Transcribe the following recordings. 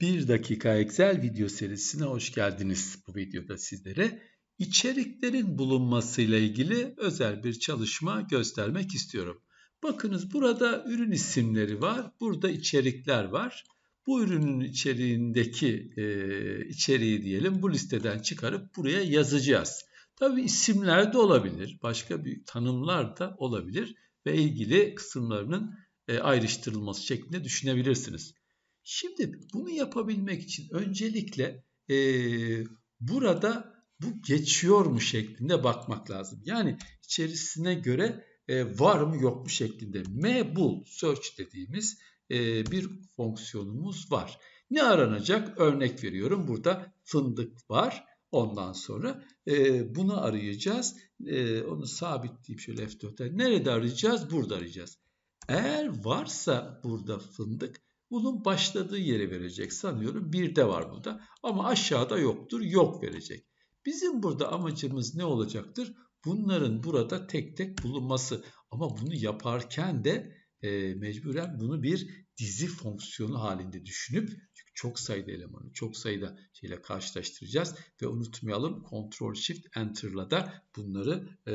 1 dakika Excel video serisine hoş geldiniz. Bu videoda sizlere içeriklerin bulunmasıyla ilgili özel bir çalışma göstermek istiyorum. Bakınız burada ürün isimleri var, burada içerikler var. Bu ürünün içeriğindeki e, içeriği diyelim bu listeden çıkarıp buraya yazacağız. Tabi isimler de olabilir, başka bir tanımlar da olabilir ve ilgili kısımlarının e, ayrıştırılması şeklinde düşünebilirsiniz. Şimdi bunu yapabilmek için öncelikle e, burada bu geçiyor mu şeklinde bakmak lazım. Yani içerisine göre e, var mı yok mu şeklinde. Mebul search dediğimiz e, bir fonksiyonumuz var. Ne aranacak? Örnek veriyorum. Burada fındık var. Ondan sonra e, bunu arayacağız. E, onu sabitleyip şöyle F4'e. Nerede arayacağız? Burada arayacağız. Eğer varsa burada fındık bunun başladığı yere verecek sanıyorum. Bir de var burada ama aşağıda yoktur. Yok verecek. Bizim burada amacımız ne olacaktır? Bunların burada tek tek bulunması. Ama bunu yaparken de e, mecburen bunu bir dizi fonksiyonu halinde düşünüp çünkü çok sayıda elemanı, çok sayıda şeyle karşılaştıracağız ve unutmayalım Ctrl Shift Enter'la da bunları e,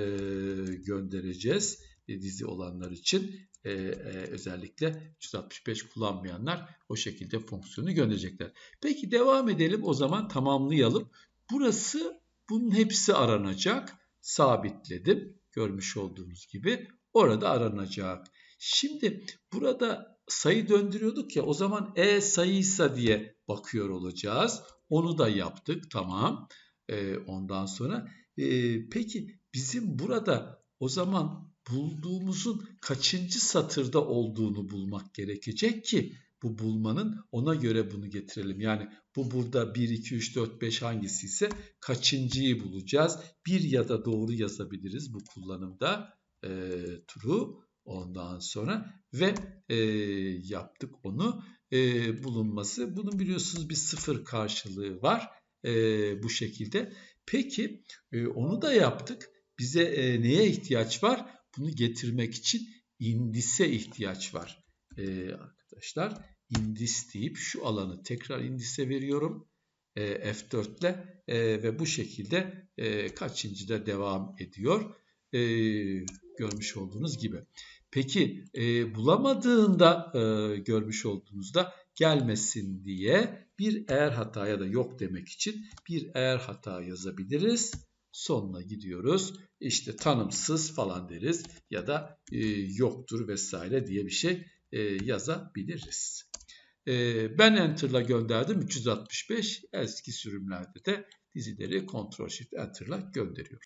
göndereceğiz dizi olanlar için e, e, özellikle 365 kullanmayanlar o şekilde fonksiyonu gönderecekler. Peki devam edelim o zaman tamamlayalım. Burası bunun hepsi aranacak. Sabitledim. Görmüş olduğunuz gibi orada aranacak. Şimdi burada sayı döndürüyorduk ya o zaman e sayıysa diye bakıyor olacağız. Onu da yaptık tamam. E, ondan sonra e, peki bizim burada o zaman bulduğumuzun kaçıncı satırda olduğunu bulmak gerekecek ki bu bulmanın ona göre bunu getirelim. Yani bu burada 1, 2, 3, 4, 5 hangisi ise kaçıncıyı bulacağız. Bir ya da doğru yazabiliriz bu kullanımda e, true ondan sonra ve e, yaptık onu e, bulunması. Bunun biliyorsunuz bir sıfır karşılığı var e, bu şekilde. Peki e, onu da yaptık. Bize e, neye ihtiyaç var? Bunu getirmek için indise ihtiyaç var. Ee, arkadaşlar indis deyip şu alanı tekrar indise veriyorum. E, F4 ile e, ve bu şekilde e, kaçıncıda devam ediyor. E, görmüş olduğunuz gibi. Peki e, bulamadığında e, görmüş olduğunuzda gelmesin diye bir eğer hata ya da yok demek için bir eğer hata yazabiliriz sonuna gidiyoruz. İşte tanımsız falan deriz ya da e, yoktur vesaire diye bir şey e, yazabiliriz. E, ben Enter'la gönderdim 365. Eski sürümlerde de dizileri Ctrl Shift Enter'la gönderiyoruz.